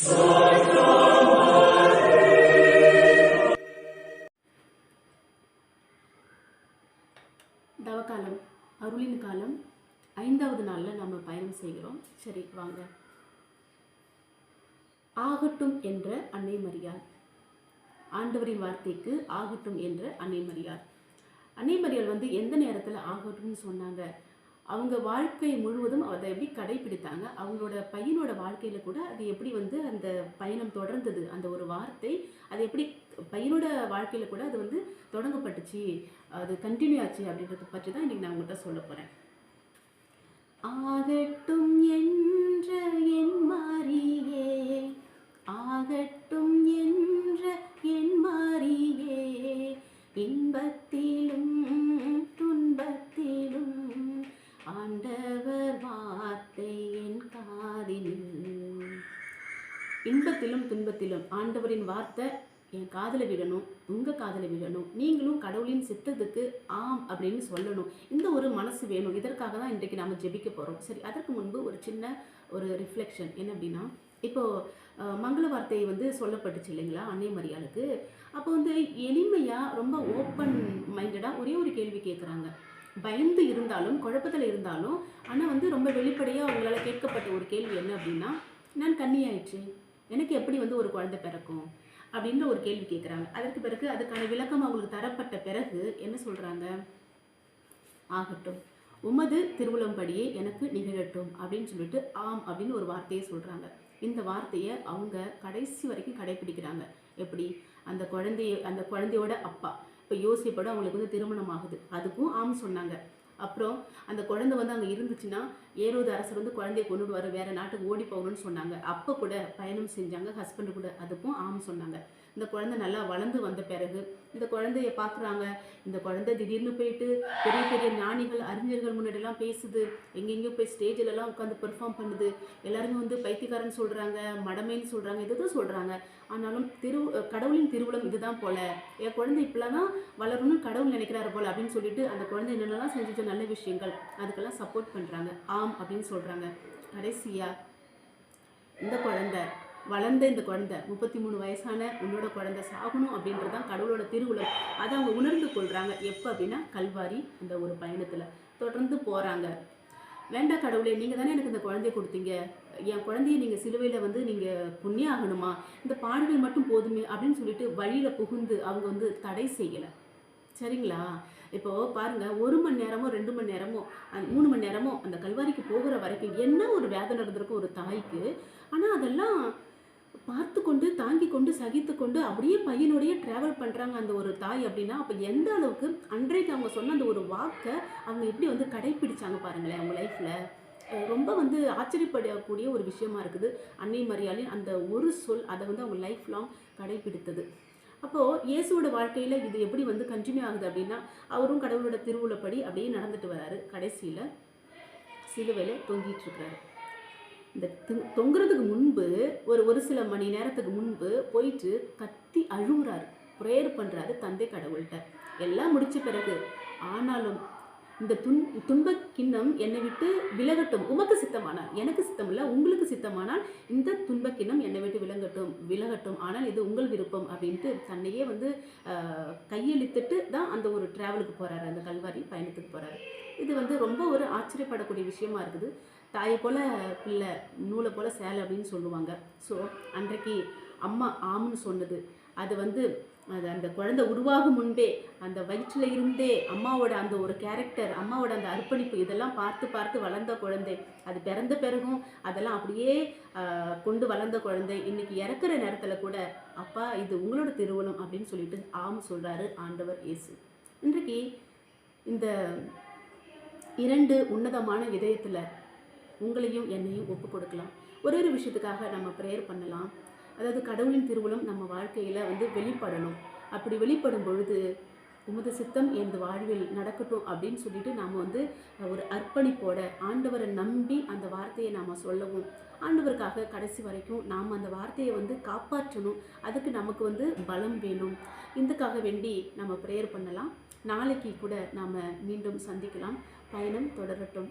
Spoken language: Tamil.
தவக்காலம் அருளின் காலம். ஐந்தாவது நாளில் நம்ம பயணம் செய்கிறோம். சரி வாங்க. ஆகட்டும் என்ற அன்னை மரியாள். ஆண்டவரின் வார்த்தைக்கு ஆகட்டும் என்ற அன்னை மரியாள். அன்னை மரியாள் வந்து எந்த நேரத்தில் ஆகட்டும்னு சொன்னாங்க? அவங்க வாழ்க்கை முழுவதும் அதை எப்படி கடைபிடித்தாங்க அவங்களோட பையனோட வாழ்க்கையில் கூட அது எப்படி வந்து அந்த பயணம் தொடர்ந்தது? அந்த ஒரு வார்த்தை அது எப்படி பையனோட வாழ்க்கையில் கூட அது வந்து தொடங்கப்பட்டுச்சு? அது கண்டினியூ ஆச்சு அப்படின்றத பற்றி தான் இன்றைக்கி நான் உங்கள்கிட்ட சொல்ல போகிறேன் ஆகட்டும் என்ற என் மாறியே கஷ்டத்திலும் துன்பத்திலும் ஆண்டவரின் வார்த்தை என் காதில் விடணும் உங்கள் காதில் விடணும் நீங்களும் கடவுளின் சித்தத்துக்கு ஆம் அப்படின்னு சொல்லணும். இந்த ஒரு மனசு வேணும். இதற்காக தான் இன்றைக்கு நாம் ஜெபிக்க போகிறோம் சரி அதற்கு முன்பு ஒரு சின்ன ஒரு ரிஃப்ளெக்ஷன் என்ன அப்படின்னா இப்போது மங்கள வார்த்தை வந்து சொல்லப்பட்டுச்சு இல்லைங்களா அன்னை மரியாளுக்கு. அப்போ வந்து எளிமையாக ரொம்ப ஓப்பன் மைண்டடாக ஒரே ஒரு கேள்வி கேட்குறாங்க பயந்து இருந்தாலும் குழப்பத்தில் இருந்தாலும் ஆனால் வந்து ரொம்ப வெளிப்படையாக அவங்களால கேட்கப்பட்ட ஒரு கேள்வி என்ன அப்படின்னா நான் கன்னியாயிற்று எனக்கு எப்படி வந்து ஒரு குழந்தை பிறக்கும் அப்படின்ற ஒரு கேள்வி கேட்குறாங்க அதற்கு பிறகு அதுக்கான விளக்கம் அவங்களுக்கு தரப்பட்ட பிறகு என்ன சொல்கிறாங்க ஆகட்டும். உமது திருவுளம்படியே எனக்கு நிகழட்டும் அப்படின்னு சொல்லிட்டு ஆம் அப்படின்னு ஒரு வார்த்தையை சொல்கிறாங்க இந்த வார்த்தையை அவங்க கடைசி வரைக்கும் கடைபிடிக்கிறாங்க எப்படி? அந்த குழந்தைய அந்த குழந்தையோட அப்பா. இப்போ யோசிப்போட அவங்களுக்கு வந்து திருமணம் ஆகுது. அதுக்கும் ஆம் சொன்னாங்க. அப்புறம் அந்த குழந்தை வந்து அங்கே இருந்துச்சுன்னா ஏரோது அரசர் வந்து குழந்தைய கொண்டுட்டு வர வேறு நாட்டுக்கு ஓடி போகணும்னு சொன்னாங்க. அப்போ கூட பயணம் செஞ்சாங்க ஹஸ்பண்டு கூட அதுக்கும் ஆம் சொன்னாங்க. இந்த குழந்தை நல்லா வளர்ந்து வந்த பிறகு இந்த குழந்தைய பார்க்குறாங்க. இந்த குழந்தை திடீர்னு போயிட்டு பெரிய பெரிய ஞானிகள் அறிஞர்கள் முன்னாடிலாம் பேசுது. எங்கெங்கேயோ போய் ஸ்டேஜிலலாம் உட்காந்து பெர்ஃபார்ம் பண்ணுது. எல்லாருமே வந்து பைத்தியக்காரன் சொல்கிறாங்க மடமைன்னு சொல்கிறாங்க எதுவும் சொல்கிறாங்க ஆனாலும் திரு கடவுளின் திருவுளம் இதுதான் போல. என் குழந்தை இப்படிலாம் தான் வளரணும்னு கடவுள் நினைக்கிறாரு போல அப்படின்னு சொல்லிட்டு அந்த குழந்தை என்னென்னலாம் செஞ்சு நல்ல விஷயங்கள் அதுக்கெல்லாம் சப்போர்ட் பண்ணுறாங்க ஆம் அப்படின்னு சொல்கிறாங்க கடைசியாக இந்த குழந்தை வளர்ந்த இந்த குழந்தை முப்பத்தி மூணு வயசான உன்னோட குழந்தை சாகணும் அப்படின்றது தான் கடவுளோட திருவுளம். அதை அவங்க உணர்ந்து கொள்கிறாங்க எப்போ அப்படின்னா கல்வாரி அந்த ஒரு பயணத்தில். தொடர்ந்து போகிறாங்க வேண்டாம் கடவுளே நீங்கள் தானே எனக்கு இந்த குழந்தைய கொடுத்தீங்க. என் குழந்தைய நீங்கள் சிலுவையில் வந்து நீங்கள் புண்ணியம் ஆகணுமா? இந்த பாடல்கள் மட்டும் போதுமே அப்படின்னு சொல்லிட்டு வழியில் புகுந்து அவங்க வந்து தடை செய்யலை. சரிங்களா? இப்போ பாருங்க ஒரு மணி நேரமோ ரெண்டு மணி நேரமோ மூணு மணி நேரமோ அந்த கல்வாரிக்கு போகிற வரைக்கும் என்ன ஒரு வேதனை இருந்திருக்கும் ஒரு தாய்க்கு? ஆனால் அதெல்லாம் பார்த்து கொண்டு தாங்கி கொண்டு சகித்து கொண்டு அப்படியே பையனுடைய ட்ராவல் பண்ணுறாங்க அந்த ஒரு தாய் அப்படின்னா அப்போ எந்த அளவுக்கு அன்றைக்கு அவங்க சொன்ன அந்த ஒரு வாக்கை அவங்க எப்படி வந்து கடைப்பிடிச்சாங்க பாருங்களேன் அவங்க லைஃப்பில் ரொம்ப வந்து ஆச்சரியப்படக்கூடிய ஒரு விஷயமா இருக்குது. அன்னை மரியாளின் அந்த ஒரு சொல் அதை வந்து அவங்க லைஃப் லாங் கடைப்பிடித்தது. அப்போது இயேசுவோட வாழ்க்கையில் இது எப்படி வந்து கண்டினியூ ஆகுது அப்படின்னா அவரும் கடவுளோட திருவுளப்படி அப்படியே நடந்துட்டு வராரு. கடைசியில் சிலுவையில் தொங்கிட்டு இருக்கிறாரு. இந்த தொங்குறதுக்கு முன்பு ஒரு ஒரு சில மணி நேரத்துக்கு முன்பு போயிட்டு கத்தி அழுகுறாரு ப்ரேயர் பண்ணுறாரு தந்தை கடவுள்கிட்ட. எல்லாம் முடிச்ச பிறகு ஆனாலும் இந்த துன் துன்ப கிண்ணம் என்னை விட்டு விலகட்டும். உமக்கு சித்தமானால் எனக்கு சித்தமில்லை உங்களுக்கு சித்தமானால் இந்த துன்ப கிண்ணம் என்னை விட்டு விலகட்டும் விலகட்டும். ஆனால் இது உங்கள் விருப்பம் அப்படின்ட்டு தன்னையே வந்து கையெழுத்துட்டு தான் அந்த ஒரு ட்ராவலுக்கு போகிறாரு அந்த கல்வாரி பயணத்துக்கு போகிறாரு இது வந்து ரொம்ப ஒரு ஆச்சரியப்படக்கூடிய விஷயமா இருக்குது. தாயை போல பிள்ளை நூலை போல சேலை அப்படின்னு சொல்லுவாங்க. ஸோ அன்றைக்கு அம்மா ஆம்னு சொன்னது. அது வந்து அது அந்த குழந்தை உருவாகும் முன்பே அந்த வயிற்றில் இருந்தே அம்மாவோட அந்த ஒரு கேரக்டர் அம்மாவோட அந்த அர்ப்பணிப்பு இதெல்லாம் பார்த்து பார்த்து வளர்ந்த குழந்தை. அது பிறந்த பிறகும் அதெல்லாம் அப்படியே கொண்டு வளர்ந்த குழந்தை. இன்னைக்கு இறக்குற நேரத்தில் கூட அப்பா இது உங்களோட திருவலம் அப்படின்னு சொல்லிட்டு ஆம் சொல்கிறாரு ஆண்டவர் இயேசு. இன்றைக்கு இந்த இரண்டு உன்னதமான இதயத்தில் உங்களையும் என்னையும் ஒப்பு கொடுக்கலாம். ஒரு ஒரு விஷயத்துக்காக நம்ம ப்ரேயர் பண்ணலாம். அதாவது கடவுளின் திருவுளம் நம்ம வாழ்க்கையில் வந்து வெளிப்படணும். அப்படி வெளிப்படும் பொழுது உமது சித்தம் எனது வாழ்வில் நடக்கட்டும் அப்படின்னு சொல்லிட்டு நாம் வந்து ஒரு அர்ப்பணிப்போட ஆண்டவரை நம்பி அந்த வார்த்தையை நாம் சொல்லவும் ஆண்டவருக்காக கடைசி வரைக்கும் நாம் அந்த வார்த்தையை வந்து காப்பாற்றணும். அதுக்கு நமக்கு வந்து பலம் வேணும். இதுக்காக வேண்டி நம்ம ப்ரேயர் பண்ணலாம். நாளைக்கு கூட நாம் மீண்டும் சந்திக்கலாம். பயணம் தொடரட்டும்.